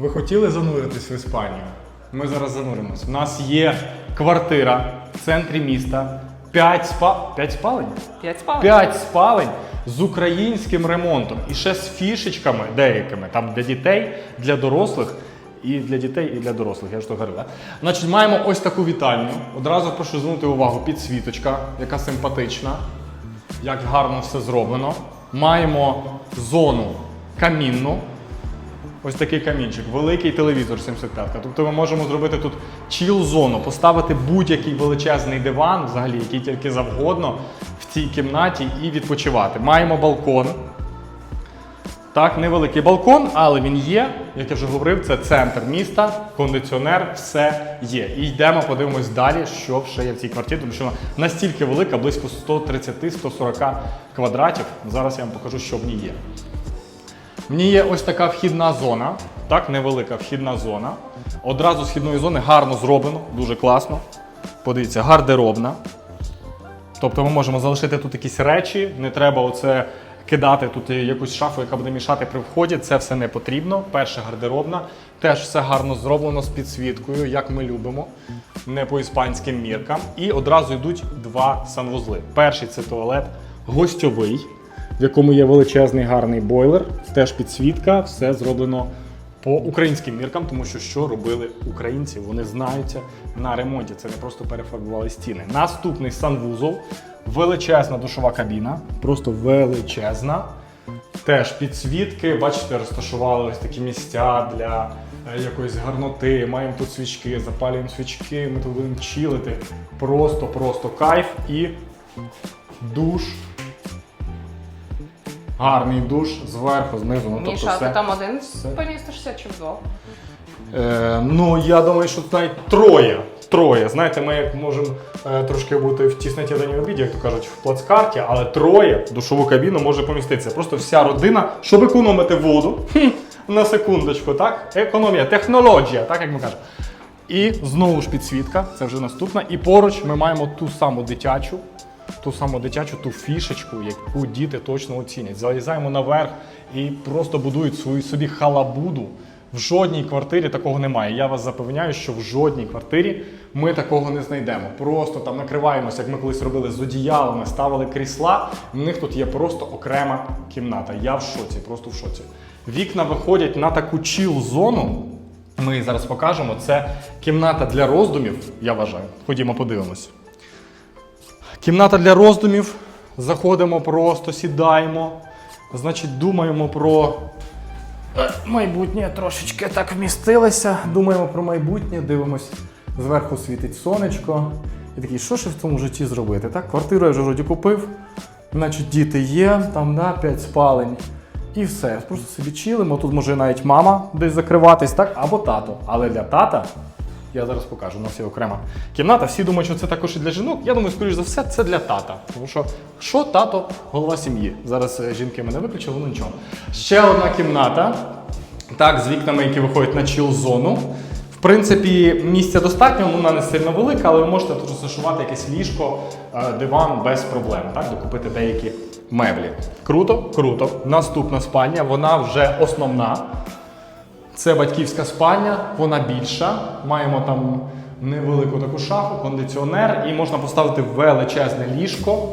Ви хотіли зануритись в Іспанію? Ми зараз зануримось. У нас є квартира в центрі міста. 5 спа... 5 спалень? П'ять спалень. 5 спалень з українським ремонтом і ще з фішечками деякими, там для дітей, для дорослих. І для дітей, і для дорослих, я ж то говорю. Да? Значить, маємо ось таку вітальню. Одразу прошу звернути увагу, підсвіточка, яка симпатична, як гарно все зроблено. Маємо зону камінну. Ось такий камінчик, великий телевізор 75. Тобто ми можемо зробити тут чіл-зону, поставити будь-який величезний диван, взагалі, який тільки завгодно, в цій кімнаті і відпочивати. Маємо балкон. Так, невеликий балкон, але він є. Як я вже говорив, це центр міста, кондиціонер, все є. І йдемо, подивимось далі, що ще є в цій квартирі, тому що вона настільки велика, близько 130-140 квадратів. Зараз я вам покажу, що в ній є. В ній є ось така вхідна зона, так, невелика вхідна зона. Одразу з вхідної зони гарно зроблено, дуже класно. Подивіться, гардеробна. Тобто ми можемо залишити тут якісь речі, не треба оце кидати тут якусь шафу, яка буде мішати при вході. Це все не потрібно. Перша гардеробна. Теж все гарно зроблено з підсвіткою, як ми любимо, не по іспанським міркам. І одразу йдуть два санвузли. Перший це туалет гостьовий, в якому є величезний гарний бойлер, теж підсвітка, все зроблено по українським міркам, тому що що робили українці, вони знаються на ремонті. Це не просто перефарбували стіни. Наступний санвузол, величезна душова кабіна, просто величезна. Теж підсвітки, бачите, розташували ось такі місця для е, якоїсь гарноти. Маємо тут свічки, запалюємо свічки, ми тут будемо чилити. Просто, просто кайф і душ. Гарний душ зверху, знизу. Ну, тобто Міша, все. ти там один все. помістишся чи вдвох? Е, ну, я думаю, що навіть троє. Троє. Знаєте, ми як можемо е, трошки бути в тісноті даній обіді, як то кажуть, в плацкарті, але троє в душову кабіну може поміститися. Просто вся родина, щоб економити воду. Хм, на секундочку, так? Економія, технологія, так як ми кажемо. І знову ж підсвітка, це вже наступна. І поруч ми маємо ту саму дитячу, ту саму дитячу, ту фішечку, яку діти точно оцінять. Залізаємо наверх і просто будують свою собі халабуду. В жодній квартирі такого немає. Я вас запевняю, що в жодній квартирі ми такого не знайдемо. Просто там накриваємося, як ми колись робили з одіялами, ставили крісла. В них тут є просто окрема кімната. Я в шоці, просто в шоці. Вікна виходять на таку чіл-зону. Ми зараз покажемо. Це кімната для роздумів, я вважаю. Ходімо, подивимось. Кімната для роздумів. Заходимо просто, сідаємо. Значить, думаємо про е, майбутнє трошечки так вмістилися. Думаємо про майбутнє, дивимось, зверху світить сонечко. І такий, що ж в цьому житті зробити? Так, квартиру я вже вроді купив. Значить, діти є, там да, 5 спалень. І все. Просто собі чилимо. Тут може навіть мама десь закриватись, так, або тато. Але для тата я зараз покажу, у нас є окрема кімната. Всі думають, що це також і для жінок. Я думаю, скоріш за все, це для тата. Тому що що тато голова сім'ї. Зараз е, жінки мене виключили, ну нічого. Ще одна кімната. Так, з вікнами, які виходять на чіл-зону. В принципі, місця достатньо, вона не сильно велика, але ви можете тут розташувати якесь ліжко, е, диван без проблем, так, докупити деякі меблі. Круто, круто. Наступна спальня, вона вже основна. Це батьківська спальня, вона більша. Маємо там невелику таку шафу, кондиціонер, і можна поставити величезне ліжко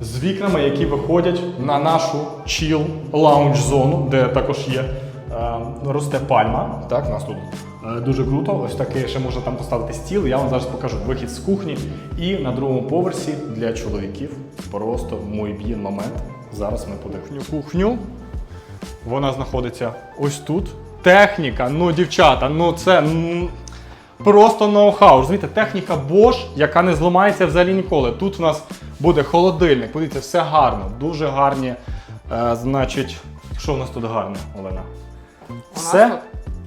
з вікнами, які виходять на нашу чіл лаунж зону, де також є е, росте пальма. Так, у нас тут е, дуже круто. Ось таке ще можна там поставити стіл. Я вам зараз покажу вихід з кухні. І на другому поверсі для чоловіків просто мой б'єн момент. Зараз ми подивимося кухню. Вона знаходиться ось тут. Техніка, ну, дівчата, ну це просто ноу-хау. Розумієте, техніка Bosch, яка не зламається взагалі ніколи. Тут у нас буде холодильник. Подивіться, все гарно, дуже гарні. Е, значить, що в нас тут гарне, Олена? Все?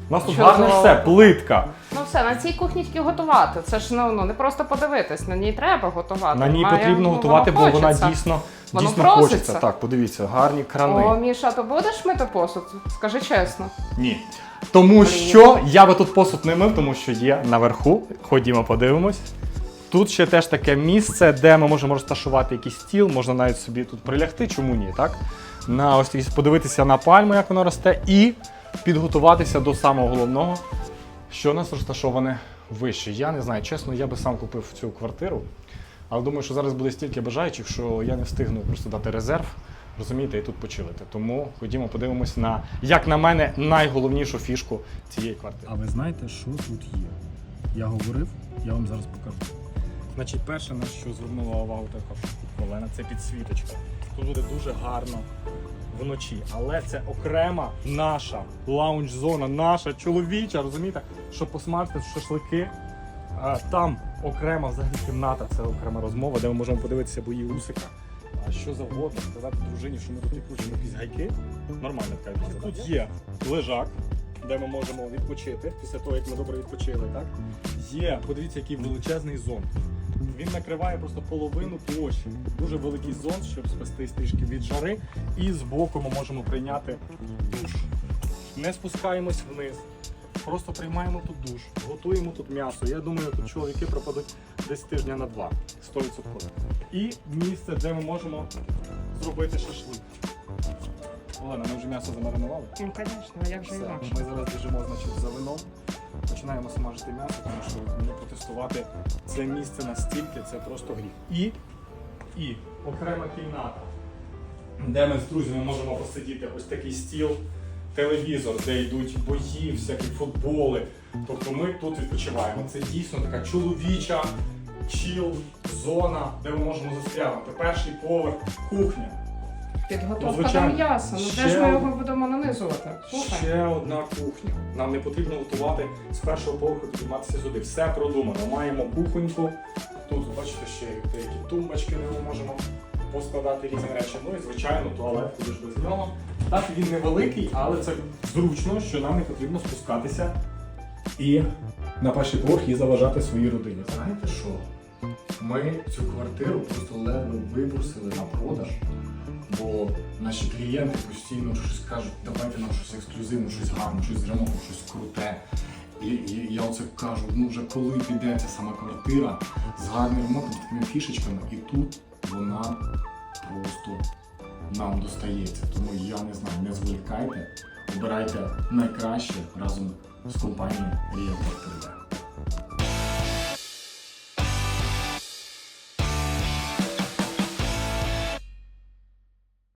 У нас тут Що гарне за- все, плитка. Ну все, на цій кухні тільки готувати. Це ж ну, ну не просто подивитись, на ній треба готувати. На ній Має- потрібно ну, готувати, бо воно вона хочеться. дійсно, Воно дійсно проситься. хочеться. Так, подивіться, гарні крани. О, Міша, то будеш мити посуд? Скажи чесно. Ні. Тому що я би тут посуд не мив, тому що є наверху. Ходімо, подивимось. Тут ще теж таке місце, де ми можемо розташувати якийсь стіл, можна навіть собі тут прилягти, чому ні, так? На ось подивитися на пальму, як вона росте. І підготуватися до самого головного, що у нас розташоване вище. Я не знаю, чесно, я би сам купив цю квартиру, але думаю, що зараз буде стільки бажаючих, що я не встигну просто дати резерв, розумієте, і тут почилити. Тому ходімо, подивимось на, як на мене, найголовнішу фішку цієї квартири. А ви знаєте, що тут є? Я говорив, я вам зараз покажу. Значить, перше, на що звернула увагу така Олена, це підсвіточка. Тут буде дуже гарно вночі, але це окрема наша лаунж-зона, наша чоловіча, розумієте, щоб посмажити шашлики. Там окрема взагалі кімната, це окрема розмова, де ми можемо подивитися бої усика. А що завгодно, сказати дружині, що ми тут не кручимо якісь гайки. Нормальна така база. Тут є лежак, де ми можемо відпочити після того, як ми добре відпочили. Так? Є, подивіться, який величезний зон. Він накриває просто половину площі. Дуже великий зон, щоб спастись трішки від жари. І збоку ми можемо прийняти душ. Не спускаємось вниз. Просто приймаємо тут душ, готуємо тут м'ясо. Я думаю, тут чоловіки пропадуть десь тижня на два. 100%. І місце, де ми можемо зробити шашлик. Олена, ми вже м'ясо замаринували. Ну, звісно, як же Все, інакше. ми зараз біжимо значить, за вином. Починаємо смажити м'ясо, тому що не протестувати це місце настільки, це просто гріх. І, і окрема кімната, де ми з друзями можемо посидіти ось такий стіл, телевізор, де йдуть бої, всякі футболи. Тобто ми тут відпочиваємо. Це дійсно така чоловіча чіл зона, де ми можемо застрягнути. Перший поверх, кухня. Підготовка до звичайно. м'яса. Ну де Ще ж ми од- його будемо нанизувати? Слухай. Ще одна кухня. Нам не потрібно готувати з першого поверху підніматися сюди. Все продумано. Маємо кухоньку. Тут, бачите, ще є деякі тумбочки, де ми можемо поскладати різні речі. Ну і звичайно, туалет куди ж без нього. Так він невеликий, але це зручно, що нам не потрібно спускатися і на перший поверх і заважати своїй родині. Знаєте що? Ми цю квартиру просто ледве вибросили на продаж. Бо наші клієнти постійно щось кажуть, давайте нам щось ексклюзивне, щось гарне, щось з ремонтом, щось круте. І, і я оце кажу, ну вже коли піде ця сама квартира з гарним ремонтом, з такими фішечками, і тут вона просто нам достається. Тому я не знаю, не зволікайте, обирайте найкраще разом з компанією Рія.